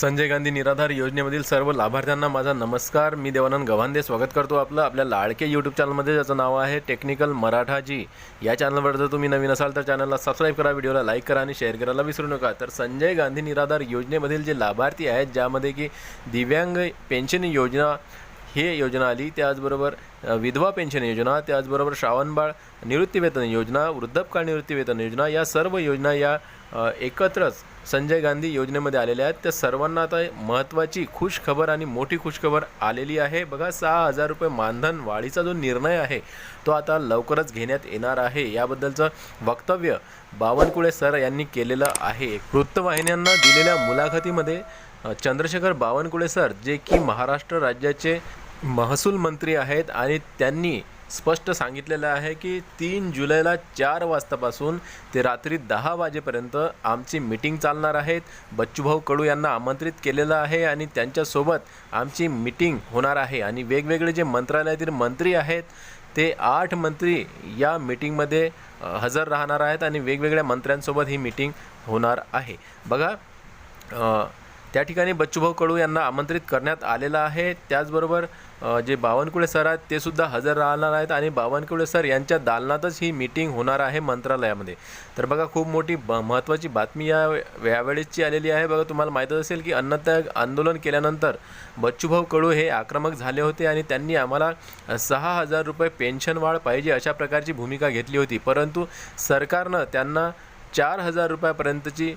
संजय गांधी निराधार योजनेमधील सर्व लाभार्थ्यांना माझा नमस्कार. मी देवानंद गव्हांदे. स्वागत करतो आपलं आपल्या लाडके यूट्यूब चॅनलमध्ये ज्याचं नाव आहे टेक्निकल मराठाजी. या चॅनलवर जर तुम्ही नवीन असाल तर चॅनलला सबस्क्राईब करा व्हिडिओला लाईक करा आणि शेअर करायला विसरू नका. तर संजय गांधी निराधार योजनेमधील जे लाभार्थी आहेत ज्यामध्ये की दिव्यांग पेन्शन योजना हे योजना आली त्याचबरोबर विधवा पेन्शन योजना त्याचबरोबर श्रावणबाळ निवृत्तीवेतन योजना वृद्धपकाळ निवृत्तीवेतन योजना या सर्व योजना या एकत्रच संजय गांधी योजनेमध्ये आलेल्या आहेत. त्या सर्वांना आता महत्त्वाची खुश खबर आणि मोठी खुशखबर आलेली आहे. बघा सहा हजार रुपये मानधन वाढीचा जो निर्णय आहे तो आता लवकरच घेण्यात येणार आहे. याबद्दलचं वक्तव्य बावनकुळे सर यांनी केलेलं आहे. वृत्तवाहिन्यांना दिलेल्या मुलाखतीमध्ये चंद्रशेखर बावनकुळे सर जे की महाराष्ट्र राज्याचे महसूल मंत्री आहेत आणि त्यांनी स्पष्ट सांगितलेलं आहे की तीन जुलैला चार वाजतापासून ते रात्री दहा वाजेपर्यंत आमची मीटिंग चालणार आहेत बच्चूभाऊ कडू यांना आमंत्रित केलेलं आहे आणि त्यांच्यासोबत आमची मीटिंग होणार आहे. आणि वेगवेगळे जे मंत्रालयातील मंत्री आहेत ते आठ मंत्री या मीटिंगमध्ये हजर राहणार आहेत आणि वेगवेगळ्या मंत्र्यांसोबत ही मीटिंग होणार आहे. बघा त्या ठिकाणी बच्चूभाऊ कडू यांना आमंत्रित करण्यात आलेलं आहे. त्याचबरोबर जे बावनकुळे सर आहेत ते सुद्धा हजर राहणार आहेत आणि बावनकुळे सर यांच्या दालनातच ही मीटिंग होणार आहे मंत्रालयामध्ये. तर बघा खूप मोठी ब महत्त्वाची बातमी या यावेळेसची आलेली आहे. बघा तुम्हाला माहीतच असेल की अन्नत्याग आंदोलन केल्यानंतर बच्चूभाऊ कडू हे आक्रमक झाले होते आणि त्यांनी आम्हाला सहा हजार रुपये पेन्शन वाढ पाहिजे अशा प्रकारची भूमिका घेतली होती. परंतु सरकारनं त्यांना चार हजार रुपयापर्यंतची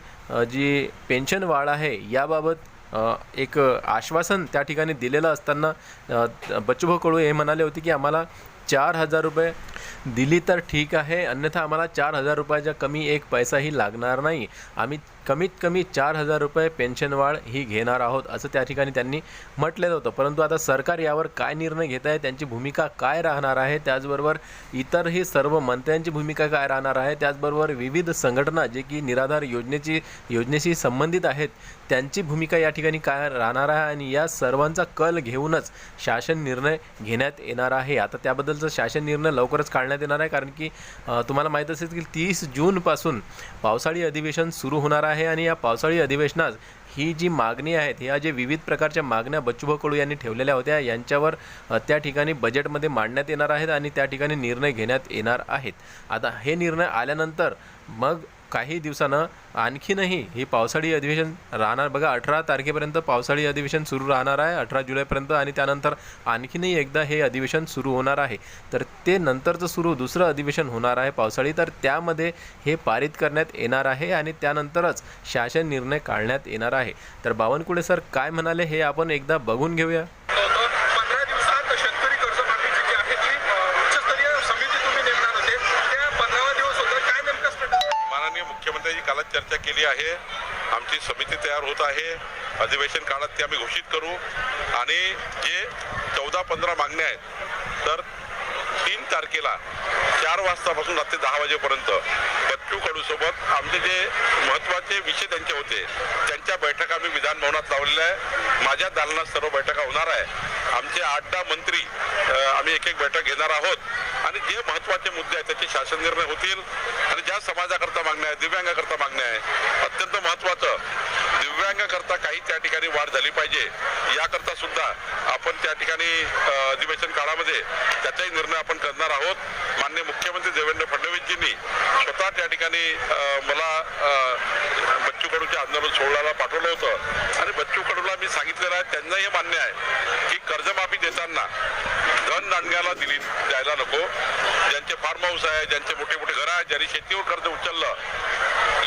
जी पेन्शन वाढ आहे याबाबत एक आश्वासन त्या ठिकाणी दिलेलं असताना अ, बच्चूभाऊ कडू हे म्हणाले होते की आम्हाला चार हजार रुपये दिली तर ठीक आहे अन्यथा आम्हाला चार हजार रुपयाच्या कमी एक पैसाही लागणार नाही. आम्ही कमीत कमी चार हजार रुपये पेन्शन वाढ ही घेणार आहोत असं त्या ठिकाणी त्यांनी म्हटलेलं होतं. परंतु आता सरकार यावर काय निर्णय घेत आहे त्यांची भूमिका काय राहणार आहे त्याचबरोबर इतरही सर्व मंत्र्यांची भूमिका काय राहणार आहे त्याचबरोबर विविध संघटना जे की निराधार योजनेची योजनेशी संबंधित आहेत त्यांची भूमिका या ठिकाणी काय राहणार आहे आणि या सर्वांचा कल घेऊनच शासन निर्णय घेण्यात येणार आहे. आता त्याबद्दलचा शासन निर्णय लवकरच काढण्यात येणार आहे कारण की तुम्हाला माहीत असेल की तीस जूनपासून पावसाळी अधिवेशन सुरू होणार आहे. आहे आणि या पावसाळी अधिवेशनात ही जी मागणी आहेत ह्या जे विविध प्रकारच्या मागण्या बच्चूभाऊ कडू यांनी ठेवलेल्या होत्या यांच्यावर त्या ठिकाणी बजेटमध्ये मांडण्यात येणार आहेत आणि त्या ठिकाणी निर्णय घेण्यात येणार आहेत. आता हे निर्णय आल्यानंतर मग काही दिवसानं आणखीनही ही पावसाळी अधिवेशन राहणार. बघा अठरा तारखेपर्यंत पावसाळी अधिवेशन सुरू राहणार आहे अठरा जुलैपर्यंत आणि त्यानंतर आणखीनही एकदा हे अधिवेशन सुरू होणार आहे. तर ते नंतरचं सुरू दुसरं अधिवेशन होणार आहे पावसाळी तर त्यामध्ये हे पारित करण्यात येणार आहे आणि त्यानंतरच शासन निर्णय काढण्यात येणार आहे. तर बावनकुळे सर काय म्हणाले हे आपण एकदा बघून घेऊया पंधरा दिवसात शेतकरी कर्जमाफीची जी आहे ती अ, उच्चस्तरीय समिती तुम्ही नेमणार होते त्या पंधरावा दिवस होता काय नेमकं स्टेटस माननीय मुख्यमंत्र्यांची कालच चर्चा केली आहे. आमची समिती तयार होत आहे. अधिवेशन काळात ते आम्ही घोषित करू. आणि जे चौदा पंधरा मागण्या आहेत तर तीन तारखेला चार वाजतापासून रात्री दहा वाजेपर्यंत बच्चू कडूसोबत आमचे जे महत्त्वाचे विषय त्यांचे होते त्यांच्या बैठका आम्ही विधानभवनात लावलेल्या आहे माझ्या दालनात सर्व बैठका होणार आहे आमचे आठ दहा मंत्री आम्ही एक एक बैठक घेणार आहोत. आणि जे महत्त्वाचे मुद्दे आहेत त्याचे शासन निर्णय होतील आणि ज्या समाजाकरता मागण्या आहेत दिव्यांगाकरता मागण्या आहे अत्यंत महत्वाचं. दिव्यांगाकरता काही त्या ठिकाणी वाढ झाली पाहिजे. याकरता सुद्धा आपण त्या ठिकाणी अधिवेशन काळामध्ये त्याचाही निर्णय आपण करणार आहोत. माननीय मुख्यमंत्री देवेंद्र फडणवीसजींनी स्वतः त्या ठिकाणी मला बच्चू कडूच्या आंदोलन सोहळ्याला पाठवलं होतं. आणि बच्चू कडूला मी सांगितलेलं आहे त्यांना हे मान्य आहे की कर्जमाफी देताना धन दांडग्याला दिली द्यायला नको. ज्यांचे फार्म हाऊस आहे ज्यांचे मोठे मोठे घर आहे ज्यांनी शेतीवर कर्ज उचललं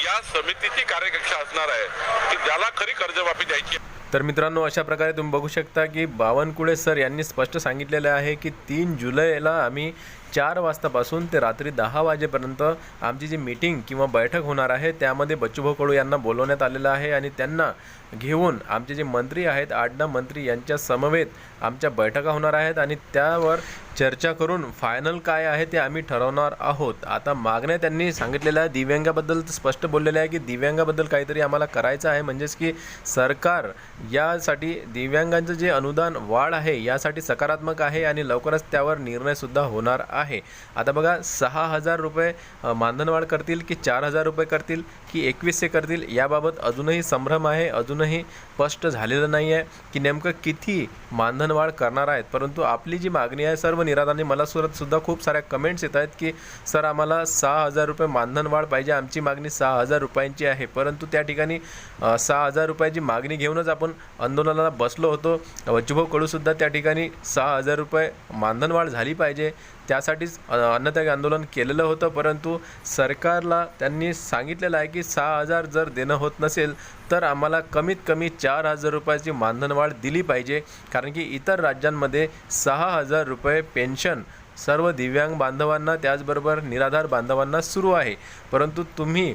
या समितीची कार्यकक्षा असणार आहे. की ज्याला खरी कर्जमाफी द्यायची तर मित्रांनो अशा प्रकारे तुम्ही बघू शकता की बावनकुळे सर यांनी स्पष्ट सांगितलेलं आहे की तीन जुलैला आम्ही चार वाजतापासून ते रात्री दहा वाजेपर्यंत आमची जी मीटिंग किंवा बैठक होणार आहे त्यामध्ये बच्चूभाऊ कडू यांना बोलवण्यात आलेलं आहे आणि त्यांना घेऊन आमचे जे मंत्री आहेत आठ दहा मंत्री यांच्या समवेत आमच्या बैठका होणार आहेत आणि त्यावर चर्चा करून फायनल काय आहे ते आम्ही ठरवणार आहोत. आता मागण्या त्यांनी सांगितलेल्या आहे दिव्यांगाबद्दल तर स्पष्ट बोललेलं आहे की दिव्यांगाबद्दल काहीतरी आम्हाला करायचं आहे. म्हणजेच की सरकार यासाठी दिव्यांगांचं जे अनुदान वाढ आहे यासाठी सकारात्मक आहे आणि लवकरच त्यावर निर्णयसुद्धा होणार आहे. आता बघा सहा हजार रुपये मानधनवाढ करतील की चार हजार रुपये करतील की एकवीसशे करतील याबाबत अजूनही संभ्रम आहे. अजूनही स्पष्ट झालेलं नाही आहे की नेमकं किती मानधनवाढ करणार आहेत. परंतु आपली जी मागणी आहे सर्व निराधारने मला सुरत सुद्धा खूप साऱ्या कमेंट्स येत आहेत की सर आम्हाला सहा हजार रुपये मानधनवाढ पाहिजे. आमची मागणी सहा हजार रुपयांची आहे. परंतु त्या ठिकाणी सहा हजार रुपयाची मागणी घेऊनच आपण आंदोलनाला बसलो होतो. वज्जुभाऊ कडूसुद्धा त्या ठिकाणी सहा हजार रुपये मानधनवाढ झाली पाहिजे. त्यासाठीच अन्नत्याग आंदोलन केलेलं होतं परंतु सरकारला त्यांनी सांगितलेलं आहे की सहा हजार जर देणं होत नसेल तर आम्हाला कमीत कमी चार हजार रुपयाची मानधनवाढ दिली पाहिजे. कारण की इतर राज्यांमध्ये सहा हजार रुपये पेन्शन सर्व दिव्यांग बांधवांना त्याचबरोबर निराधार बांधवांना सुरू आहे. परंतु तुम्ही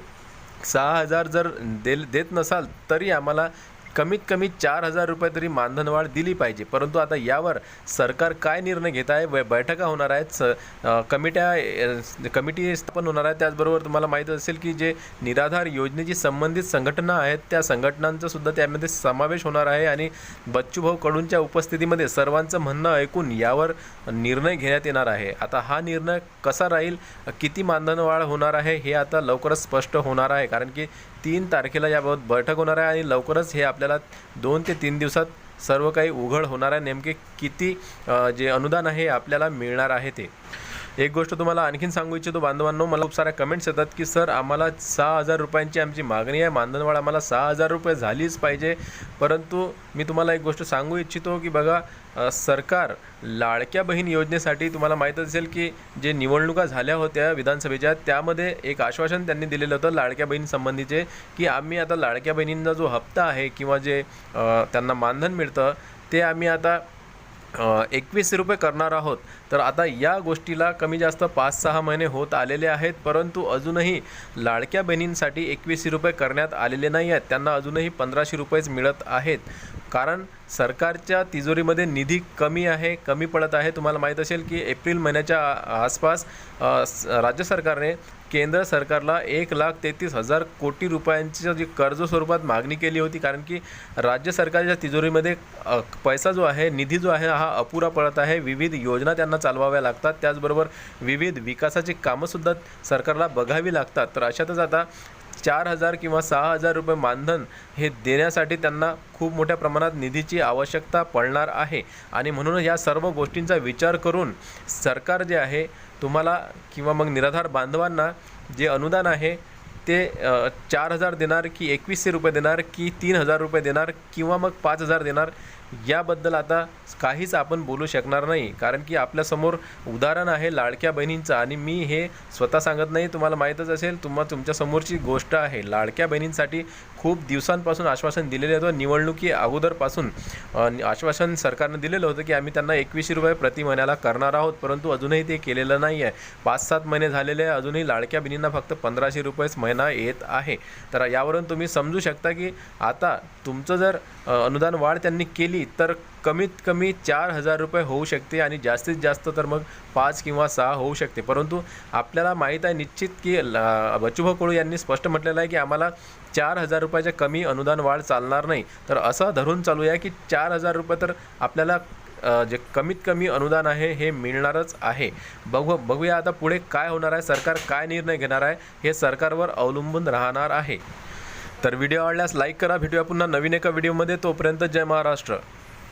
सहा हजार जर देल देत नसाल तरी आम्हाला कमीत कमी चार हजार रुपये तरी मानधनवाढ दिली पाहिजे. परंतु आता यावर सरकार काय निर्णय घेत आहे? बै- बैठका होणार आहेत. स कमिट्या कमिटी स्थापन होणार आहे. त्याचबरोबर तुम्हाला माहीत असेल की जे निराधार योजनेची संबंधित संघटना आहेत त्या संघटनांचा सुद्धा त्यामध्ये समावेश होणार आहे आणि बच्चूभाऊ कडूंच्या उपस्थितीमध्ये सर्वांचं म्हणणं ऐकून यावर निर्णय घेण्यात येणार आहे. आता हा निर्णय कसा राहील? किती मानधनवाढ होणार आहे? हे आता लवकरच स्पष्ट होणार आहे. कारण की तीन तारखेला याबाबत बैठक होणार आहे आणि लवकरच हे आपल्याला दोन ते तीन दिवसात सर्व काही उघड होणार आहे. नेमके किती जे अनुदान आहे आपल्याला मिळणार आहे ते. एक गोष्ट तुम्हाला आणखीन सांगू इच्छितो बांधवांनो मला खूप साऱ्या कमेंट्स येतात की सर आम्हाला सहा हजार रुपयांची आमची मागणी आहे. मानधनवाढ आम्हाला सहा हजार रुपये झालीच पाहिजे. परंतु मी तुम्हाला एक गोष्ट सांगू इच्छितो की बघा सरकार लाडक्या बहीण योजनेसाठी तुम्हाला माहीत असेल की जे निवडणुका झाल्या होत्या विधानसभेच्या त्यामध्ये एक आश्वासन त्यांनी दिलेलं होतं लाडक्या बहीणसंबंधीचे की आम्ही आता लाडक्या बहिणींचा जो हप्ता आहे किंवा जे त्यांना मानधन मिळतं ते आम्ही आता एकवीसशे रुपये करणार आहोत. तर आता या गोष्टीला कमी जास्त पाच सहा महिने होत आलेले आहेत परंतु अजूनही लाडक्या बहिणींसाठी एकवीसशे रुपये करण्यात आलेले नाही आहेत. त्यांना अजूनही पंधराशे रुपयेच मिळत आहेत. कारण सरकारच्या तिजोरीमध्ये निधी कमी आहे कमी पडत आहे. तुम्हाला माहीत असेल की एप्रिल महिन्याच्या आ- आसपास स- राज्य सरकारने केंद्र सरकारला एक लाख तेहतीस हजार कोटी रुपयांची जी कर्ज स्वरूपात मागणी केली होती कारण की राज्य सरकारच्या तिजोरीमध्ये पैसा जो आहे निधी जो आहे हा अपुरा पडत आहे. विविध योजना त्यांना चालवाव्या लागतात. त्याचबरोबर विविध विकासाची कामंसुद्धा सरकारला बघावी लागतात. तर अशातच आता चार हजार किंवा सहा हजार रुपये मानधन हे देण्यासाठी त्यांना खूप मोठ्या प्रमाणात निधीची आवश्यकता पडणार आहे. आणि म्हणून या सर्व गोष्टींचा विचार करून सरकार जे आहे तुम्हाला किंवा मग निराधार बांधवांना जे अनुदान आहे ते चार हजार देणार की एकवीसशे रुपये देणार की तीन हजार रुपये देणार किंवा मग पाच हजार देणार याबद्दल आता काहीच आपण बोलू शकणार नाही. कारण की आपल्यासमोर उदाहरण आहे लाडक्या बहिणींचं आणि मी हे स्वतः सांगत नाही तुम्हाला माहीतच असेल तुम्हा तुमच्यासमोरची गोष्ट आहे. लाडक्या बहिणींसाठी खूप दिवसांपासून आश्वासन दिलेलं होतं. निवडणुकी अगोदरपासून आश्वासन सरकारनं दिलेलं होतं की आम्ही त्यांना एकवीसशे रुपये प्रति महिन्याला करणार आहोत परंतु अजूनही ते केलेलं नाही आहे. पाच सात महिने झालेले आहे अजूनही लाडक्या बहिणींना फक्त पंधराशे रुपयेच महिना येत आहे. तर यावरून तुम्ही समजू शकता की आता तुमचं जर अनुदान वाढ त्यांनी केली तर कमीत कमी चार हजार रुपये होऊ शकते आणि जास्तीत जास्त तर मग पाच किंवा सहा होऊ शकते. परंतु आपल्याला माहीत आहे निश्चित की बच्चूभाऊ कोळू यांनी स्पष्ट म्हटलेलं आहे की आम्हाला चार हजार रुपयाच्या कमी अनुदान वाढ चालणार नाही. तर असं धरून चालूया की चार हजार रुपये तर आपल्याला जे कमीत कमी अनुदान आहे हे मिळणारच आहे. बघू बघूया आता पुढे काय होणार आहे सरकार काय निर्णय घेणार आहे हे सरकारवर अवलंबून राहणार आहे. तर व्हिडिओ आवडल्यास लाईक करा. भेटूया पुन्हा नवीन एका व्हिडिओमध्ये. तोपर्यंत जय महाराष्ट्र.